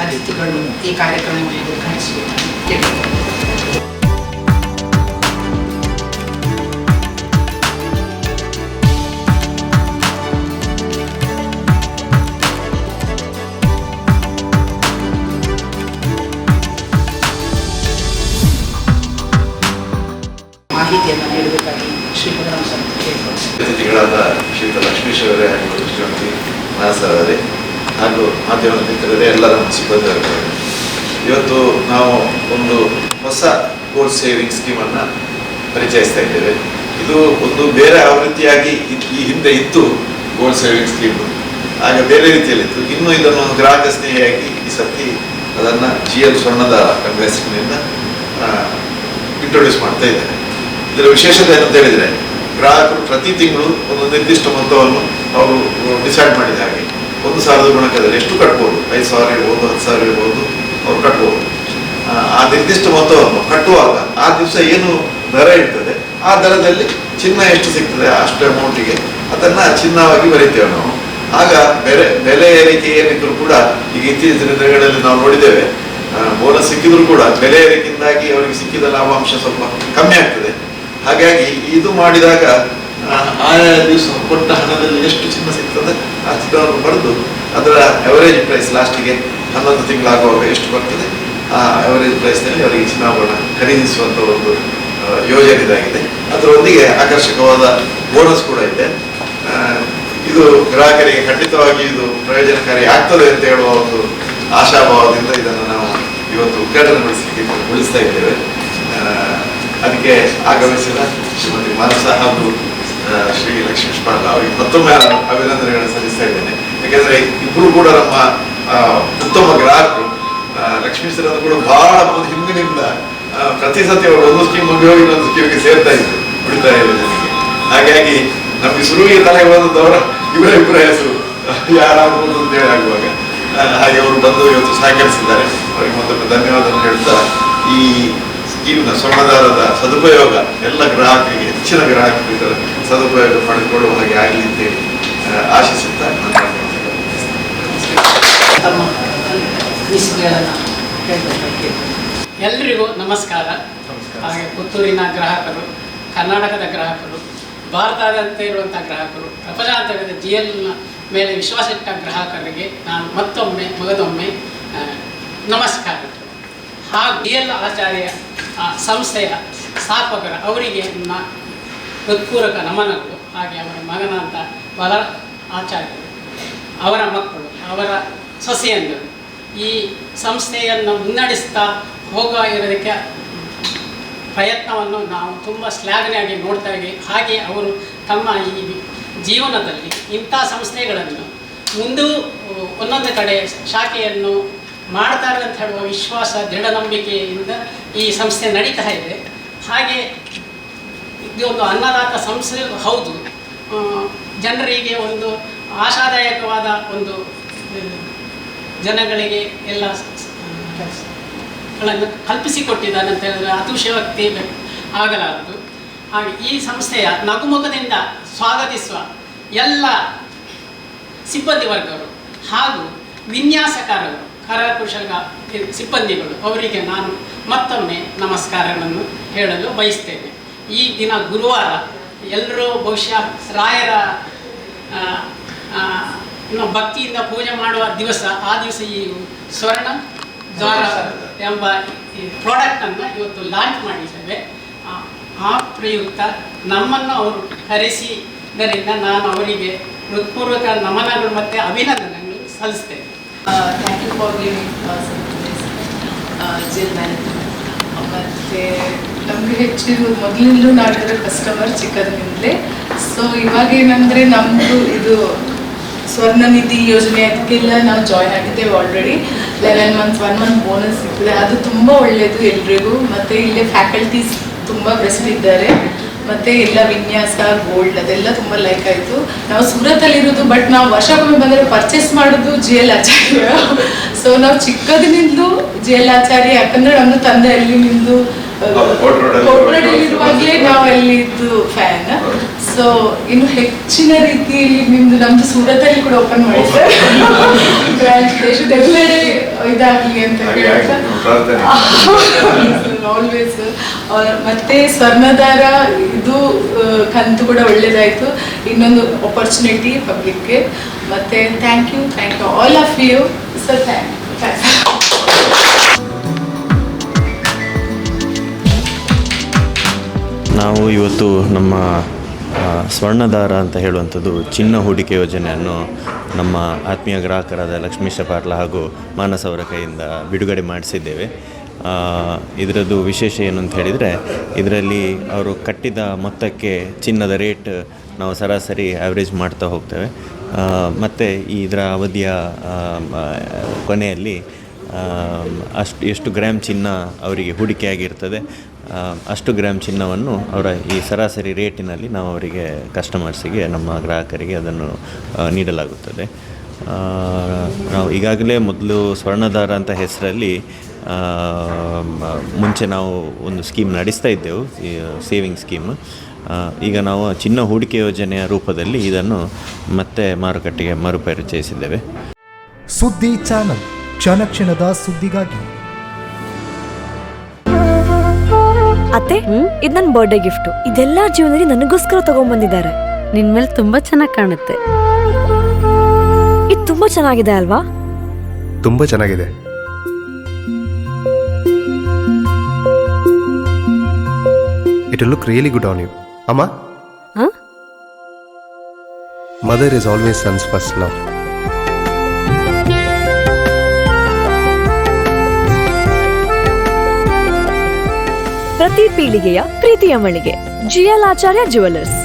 ಅತಿಥಿಗಳು ಈ ಕಾರ್ಯಕ್ರಮವನ್ನು ಕೇಳಿಕೊಳ್ಳುತ್ತೇನೆ ಮಾಹಿತಿಯನ್ನು ನೀಡಬೇಕಾಗಿ ಶ್ರೀ ಪುರಾಣ ಸರ್ ಕೇಳಿಕೊಳ್ಳುತ್ತೇನೆ ಅತಿಥಿಗಳಾದ ಶ್ರೀಯುತ ಲಕ್ಷ್ಮೀಶ್ವರೇ ಹಾಗೂ ಶ್ರೀಮತಿ ನಾಸರ್ ಅವರೇ ಹಾಗೂ ಮಾಧ್ಯಮದ ಮಿತ್ರರೇ ಎಲ್ಲರ ನಮ್ಮ ಸಿಬ್ಬಂದಿ ವರ್ಗದವರೇ. ಇವತ್ತು ನಾವು ಒಂದು ಹೊಸ ಗೋಲ್ಡ್ ಸೇವಿಂಗ್ ಸ್ಕೀಮನ್ನು ಪರಿಚಯಿಸ್ತಾ ಇದ್ದೇವೆ. ಇದು ಒಂದು ಬೇರೆ ಆವೃತ್ತಿಯಾಗಿ ಈ ಹಿಂದೆ ಇತ್ತು ಗೋಲ್ಡ್ ಸೇವಿಂಗ್ ಸ್ಕೀಮ್. ಆಗ ಬೇರೆ ರೀತಿಯಲ್ಲಿತ್ತು. ಇನ್ನು ಇದನ್ನು ಗ್ರಾಹಕ ಸ್ನೇಹಿಯಾಗಿ ಈ ಸರ್ತಿ ಅದನ್ನು ಜಿ ಎಲ್ ಸ್ವರ್ಣದ ಕಾಂಗ್ರೆಸ್ ಇಂಟ್ರೊಡ್ಯೂಸ್ ಮಾಡ್ತಾ ಇದ್ದಾರೆ ಇದರ ವಿಶೇಷತೆ ಏನಂತ ಹೇಳಿದ್ರೆ, ಗ್ರಾಹಕರು ಪ್ರತಿ ತಿಂಗಳು ಒಂದು ನಿರ್ದಿಷ್ಟ ಮೊತ್ತವನ್ನು ಅವರು ಡಿಸೈಡ್ ಮಾಡಿದ ಹಾಗೆ ಒಂದು ಸಾವಿರದ ಗುಣಕದಲ್ಲಿ ಎಷ್ಟು ಕಟ್ಬೋದು? ಐದು ಸಾವಿರ ಇರ್ಬೋದು ಹತ್ತು ಸಾವಿರ ಇರ್ಬೋದು ಅವ್ರು ಕಟ್ಬೋದು. ಆ, ನಿರ್ದಿಷ್ಟ ಮೊತ್ತವನ್ನು ಕಟ್ಟುವಾಗ ಆ ದಿವಸ ಏನು ದರ ಇರ್ತದೆ? ಆ ದರದಲ್ಲಿ ಚಿನ್ನ ಎಷ್ಟು ಸಿಗ್ತದೆ? ಅಷ್ಟು ಅಮೌಂಟಿಗೆ ಅದನ್ನ ಚಿನ್ನವಾಗಿ ಬರೀತೇವೆ ನಾವು. ಆಗ ಬೆಲೆ ಬೆಲೆ ಏರಿಕೆ ಏನಿದ್ರು ಕೂಡ ಈಗ ಇತ್ತೀಚಿನ ದಿನಗಳಲ್ಲಿ ನಾವು ನೋಡಿದ್ದೇವೆ ಬೋನಸ್ ಸಿಕ್ಕಿದ್ರು ಕೂಡ ಬೆಲೆ ಏರಿಕೆಯಿಂದಾಗಿ ಅವರಿಗೆ ಸಿಕ್ಕಿದ ಲಾಭಾಂಶ ಸ್ವಲ್ಪ ಕಮ್ಮಿ ಆಗ್ತದೆ. ಹಾಗಾಗಿ ಇದು ಮಾಡಿದಾಗ ಆಯಾ ದಿವಸ ಕೊಟ್ಟ ಹಣದಲ್ಲಿ ಎಷ್ಟು ಚಿನ್ನ ಸಿಗ್ತದೆ ಆ ಚಿನ್ನವನ್ನು ಬರೆದು ಅದರ ಎವರೇಜ್ ಪ್ರೈಸ್ ಲಾಸ್ಟಿಗೆ ಹನ್ನೊಂದು ತಿಂಗಳಾಗುವಾಗ ಎಷ್ಟು ಬರ್ತದೆ? ಆ ಎವರೇಜ್ ಪ್ರೈಸ್ನಲ್ಲಿ ಅವರಿಗೆ ಚಿನ್ನಾಭರಣ ಖರೀದಿಸುವಂಥ ಒಂದು ಯೋಜನೆ ಇದಾಗಿದೆ ಅದರೊಂದಿಗೆ ಆಕರ್ಷಕವಾದ ಬೋನಸ್ ಕೂಡ ಇದೆ. ಇದು ಗ್ರಾಹಕರಿಗೆ ಖಂಡಿತವಾಗಿ ಇದು ಪ್ರಯೋಜನಕಾರಿ ಆಗ್ತದೆ ಅಂತ ಹೇಳುವ ಒಂದು ಆಶಾಭಾವದಿಂದ ಇದನ್ನು ನಾವು ಇವತ್ತು ಉದ್ಘಾಟನೆಗೊಳಿಸಲಿಕ್ಕೆ ಉಳಿಸ್ತಾ ಇದ್ದೇವೆ. ಅದಕ್ಕೆ ಆಗಮಿಸಿದ ಶ್ರೀಮತಿ ಮಾನಸ ಹಾಗೂ ಶ್ರೀ ಲಕ್ಷ್ಮೀಶ್ಪಾಲ್ ಅವರಿಗೆ ಮತ್ತೊಮ್ಮೆ ಅಭಿನಂದನೆಗಳನ್ನು ಸಲ್ಲಿಸ್ತಾ ಇದ್ದೇನೆ. ಯಾಕೆಂದ್ರೆ ಇಬ್ಬರು ಕೂಡ ನಮ್ಮ ಉತ್ತಮ ಗ್ರಾಹಕರು. ಲಕ್ಷ್ಮೀ ಸರ್ ಕೂಡ ಬಹಳ ಮೊದಲು ಹಿಂದಿನಿಂದ ಪ್ರತಿ ಸತಿ ಅವರು ಒಂದು ಸ್ಕೀಮ್ ಹೋಗಿ ಇನ್ನೊಂದು ಸ್ಕೀಮ್ಗೆ ಸೇರ್ತಾ ಇದ್ರು ಉಳಿತಾಯ ಯೋಜನೆಗೆ ಹಾಗಾಗಿ ನಮ್ಗೆ ಶುರುವಿಗೆ ತಲೆಗೆ ಬಂದದ್ದವರ ಇವರ ಇಬ್ಬರ ಹೆಸರು ಯಾರಾಗಬಹುದು ಅಂತ ಹೇಳಿ ಆಗುವಾಗ ಹಾಗೆ ಅವರು ಬಂದು ಇವತ್ತು ಸಹಕರಿಸಿದ್ದಾರೆ. ಅವರಿಗೆ ಮತ್ತೊಮ್ಮೆ ಧನ್ಯವಾದ ಹೇಳ್ತಾ ಈ ಸ್ಕೀಮ್ನ ಸ್ವರ್ಣದಾರದ ಸದುಪಯೋಗ ಎಲ್ಲ ಗ್ರಾಹಕರಿಗೆ ಹೆಚ್ಚಿನ ಗ್ರಾಹಕರು ಇದರ ಸದುಪಯೋಗ ಪಡೆದುಕೊಳ್ಳುವ ಹಾಗೆ ಆಗಲಿ ಅಂತೇಳಿ ಆಶಿಸುತ್ತಾ ಎಲ್ರಿಗೂ ನಮಸ್ಕಾರ. ಹಾಗೆ ಪುತ್ತೂರಿನ ಗ್ರಾಹಕರು ಕರ್ನಾಟಕದ ಗ್ರಾಹಕರು ಭಾರತದಂತೆ ಇರುವಂಥ ಗ್ರಾಹಕರು ಪ್ರಪಂಚಾಂತರದ ಜಿ ಎಲ್ನ ಮೇಲೆ ವಿಶ್ವಾಸ ಇಟ್ಟ ಗ್ರಾಹಕರಿಗೆ ನಾನು ಮತ್ತೊಮ್ಮೆ ಮಗದೊಮ್ಮೆ ಆ, ಡಿ ಎಲ್ ಆಚಾರ್ಯ ಆ, ಸಂಸ್ಥೆಯ ಸ್ಥಾಪಕರ ಅವರಿಗೆ ನಮ್ಮ ಹೃತ್ಪೂರ್ವಕ ನಮನಗಳು. ಹಾಗೆ ಅವರ ಮಗನಾದ ಬಲ ಆಚಾರ್ಯರು ಅವರ ಮಕ್ಕಳು ಅವರ ಸೊಸೆಯಂದರು. ಈ ಸಂಸ್ಥೆಯನ್ನು ಮುನ್ನಡೆಸ್ತಾ ಹೋಗ ಇರೋದಕ್ಕೆ ಪ್ರಯತ್ನವನ್ನು ನಾವು ತುಂಬ ಶ್ಲಾಘನೆಯಾಗಿ ನೋಡ್ತಾ ಇದ್ದೀವಿ. ಹಾಗೆ ಅವರು ತಮ್ಮ ಈ ಜೀವನದಲ್ಲಿ ಇಂಥ ಸಂಸ್ಥೆಗಳನ್ನು ಮುಂದೂ ಒಂದೊಂದು ಕಡೆ ಶಾಖೆಯನ್ನು ಮಾಡ್ತಾರೆ ಅಂತ ಹೇಳುವ ವಿಶ್ವಾಸ ದೃಢ ನಂಬಿಕೆಯಿಂದ ಈ ಸಂಸ್ಥೆ ನಡೀತಾ ಇದೆ. ಹಾಗೆ ಇದು ಒಂದು ಅನ್ನದಾತ ಸಂಸ್ಥೆ ಹೌದು. ಜನರಿಗೆ ಒಂದು ಆಶಾದಾಯಕವಾದ ಒಂದು ಜನಗಳಿಗೆ ಎಲ್ಲ ಗಳನ್ನು ಕಲ್ಪಿಸಿಕೊಟ್ಟಿದ್ದಾನೆ ಅಂತ ಹೇಳಿದ್ರೆ ಅತಿಶಯವಕ್ತಿ ಆಗಲಾರದು. ಹಾಗೆ ಈ ಸಂಸ್ಥೆಯ ನಗುಮುಖದಿಂದ ಸ್ವಾಗತಿಸುವ ಎಲ್ಲ ಸಿಬ್ಬಂದಿ ವರ್ಗರು ಹಾಗೂ ವಿನ್ಯಾಸಕಾರರು ಕರಕುಶಲ ಸಿಬ್ಬಂದಿಗಳು. ಅವರಿಗೆ ನಾನು ಮತ್ತೊಮ್ಮೆ ನಮಸ್ಕಾರಗಳನ್ನು ಹೇಳಲು ಬಯಸ್ತೇನೆ. ಈ ದಿನ ಗುರುವಾರ ಎಲ್ಲರೂ ಬಹುಶಃ ರಾಯರ ಭಕ್ತಿಯಿಂದ ಪೂಜೆ ಮಾಡುವ ದಿವಸ, ಆ ದಿವಸ ಈ ಸ್ವರ್ಣ ದ್ವಾರ ಎಂಬ ಪ್ರಾಡಕ್ಟನ್ನು ಇವತ್ತು ಲಾಂಚ್ ಮಾಡಿದ್ದೇವೆ. ಆ ಪ್ರಯುಕ್ತ ನಮ್ಮನ್ನು ಅವರು ಕರೆಸಿದ್ದರಿಂದ ನಾನು ಅವರಿಗೆ ಹೃತ್ಪೂರ್ವಕ ನಮನಗಳು ಮತ್ತು ಅಭಿನಂದನೆಗಳು ಸಲ್ಲಿಸ್ತೇನೆ. Uh, you for giving giving management ಮತ್ತು ನಮಗೆ ಹೆಚ್ಚು ಮೊದಲಿಂದಲೂ ನಾಡಿದ್ರೆ ಕಸ್ಟಮರ್ ಚಿಕ್ಕಂದಿನಿಂದಲೇ. ಸೊ ಇವಾಗ ಏನಂದರೆ ನಮ್ಮದು ಇದು ಸ್ವರ್ಣ ನಿಧಿ ಯೋಜನೆ ಅದಕ್ಕೆಲ್ಲ ನಾವು ಜಾಯ್ನ್ ಆಗಿದ್ದೇವೆ already eleven months one month bonus ಸಿಗ್ತದೆ ಅದು ತುಂಬ ಒಳ್ಳೆಯದು ಎಲ್ರಿಗೂ. ಮತ್ತು ಇಲ್ಲೇ ಫ್ಯಾಕಲ್ಟೀಸ್ ತುಂಬ ಬೆಸ್ಟ್ ಇದ್ದಾರೆ. ಮತ್ತೆ ಎಲ್ಲ ವಿನ್ಯಾಸ ಗೋಲ್ಡ್ ಅದೆಲ್ಲ ತುಂಬಾ ಲೈಕ್ ಆಯಿತು. ನಾವು ಸೂರತಲ್ಲಿರೋದು ಬಟ್ ನಾವು ವರ್ಷಕ್ಕೊಮ್ಮೆ ಬಂದರೆ ಪರ್ಚೇಸ್ ಮಾಡೋದು ಜಿ ಎಲ್ ಆಚಾರ್ಯ. ಸೊ ನಾವು ಚಿಕ್ಕದಿನಿಂದಲೂ ಜಿ ಎಲ್ ಆಚಾರ್ಯ ಯಾಕಂದ್ರೆ ನಮ್ಮ ತಂದೆ ಅಲ್ಲಿ ನಿಂದು ಇರುವಾಗಲೇ ನಾವು ಅಲ್ಲಿ ಇದ್ದು ಫ್ಯಾನ್ ಸೊ ಇನ್ನು ಹೆಚ್ಚಿನ ರೀತಿಯಲ್ಲಿ ನಿಮ್ದು ನಮ್ದು ಸೂರತಲ್ಲಿ ಕೂಡ ಓಪನ್ ಮಾಡಿದ್ರೆ ಇದಾಗ್ಲಿ ದೇಶದ ಎಲ್ಲೆಡೆ ಇದಾಗಲಿ ಅಂತ ಹೇಳ್ತಾ. ಆಲ್ವೇಸ್ ಮತ್ತೆ ಸ್ವರ್ಣದಾರ, ಇದು ಕಂತು ಕೂಡ ಒಳ್ಳೇದಾಯ್ತು. ಇನ್ನೊಂದು ಅಪರ್ಚುನಿಟಿ ಪಬ್ಲಿಕ್ಗೆ ಮತ್ತೆ thank you thank you all of you sir thank you ನಾವು ಇವತ್ತು ನಮ್ಮ ಸ್ವರ್ಣದಾರ ಅಂತ ಹೇಳುವಂಥದ್ದು ಚಿನ್ನ ಹೂಡಿಕೆ ಯೋಜನೆಯನ್ನು ನಮ್ಮ ಆತ್ಮೀಯ ಗ್ರಾಹಕರಾದ ಲಕ್ಷ್ಮೀಶ ಪಾಟ್ಲ ಹಾಗೂ ಮಾನಸ್ ಅವರ ಕೈಯಿಂದ ಬಿಡುಗಡೆ ಮಾಡಿಸಿದ್ದೇವೆ. ಇದರದ್ದು ವಿಶೇಷ ಏನು ಅಂತ ಹೇಳಿದರೆ, ಇದರಲ್ಲಿ ಅವರು ಕಟ್ಟಿದ ಮೊತ್ತಕ್ಕೆ ಚಿನ್ನದ ರೇಟ್ ನಾವು ಸರಾಸರಿ ಆ್ಯಾವ್ರೇಜ್ ಮಾಡ್ತಾ ಹೋಗ್ತೇವೆ. ಮತ್ತು ಇದರ ಅವಧಿಯ ಕೊನೆಯಲ್ಲಿ ಅಷ್ಟು, ಎಷ್ಟು ಗ್ರಾಮ್ ಚಿನ್ನ ಅವರಿಗೆ ಹೂಡಿಕೆಯಾಗಿರ್ತದೆ ಅಷ್ಟು ಗ್ರಾಮ್ ಚಿನ್ನವನ್ನು ಅವರ ಈ ಸರಾಸರಿ ರೇಟಿನಲ್ಲಿ ನಾವು ಅವರಿಗೆ ಕಸ್ಟಮರ್ಸಿಗೆ ನಮ್ಮ ಗ್ರಾಹಕರಿಗೆ ಅದನ್ನು ನೀಡಲಾಗುತ್ತದೆ. ನಾವು ಈಗಾಗಲೇ ಮೊದಲು ಸ್ವರ್ಣದಾರ ಅಂತ ಹೆಸರಲ್ಲಿ ಮುಂಚೆ ನಾವು ಒಂದು ಸ್ಕೀಮ್ ನಡೆಸ್ತಾ ಇದ್ದೆವು ಸೇವಿಂಗ್ ಸ್ಕೀಮ್ ಈಗ ನಾವು ಚಿನ್ನ ಹೂಡಿಕೆ ಯೋಜನೆಯ ರೂಪದಲ್ಲಿ ಇದನ್ನು ಮತ್ತೆ ಮಾರುಕಟ್ಟೆಗೆ ಮರುಪರಿಚಯಿಸಿದ್ದೇವೆ. ಸುದ್ದಿ ಚಾನಲ್ ಕ್ಷಣ ಕ್ಷಣದ ಸುದ್ದಿಗಾಗಿ. ಅತ್ತೆ ಇದು ನನ್ನ ಬರ್ಡೇ ಗಿಫ್ಟ್ ಇದೆಲ್ಲ ಜೀವನದಲ್ಲಿ ನನಗೋಸ್ಕರ ತಗೊಂಡ್ಬಂದಿದ್ದಾರೆ. ನಿನ್ ಮೇಲೆ ತುಂಬಾ ಚೆನ್ನಾಗಿ ಕಾಣುತ್ತೆ. ಇದು ತುಂಬಾ ಚೆನ್ನಾಗಿದೆ ಅಲ್ವಾ? ತುಂಬಾ ಚೆನ್ನಾಗಿದೆ. It look really good on you ಅಮ್ಮ ಹ? Mother is always son's first love ಪ್ರತಿ ಪೀಳಿಗೆಯ ಪ್ರೀತಿಯ ಮಳಿಗೆ ಜಿಎಲ್ ಆಚಾರ್ಯ ಜುವೆಲ್ಲರ್ಸ್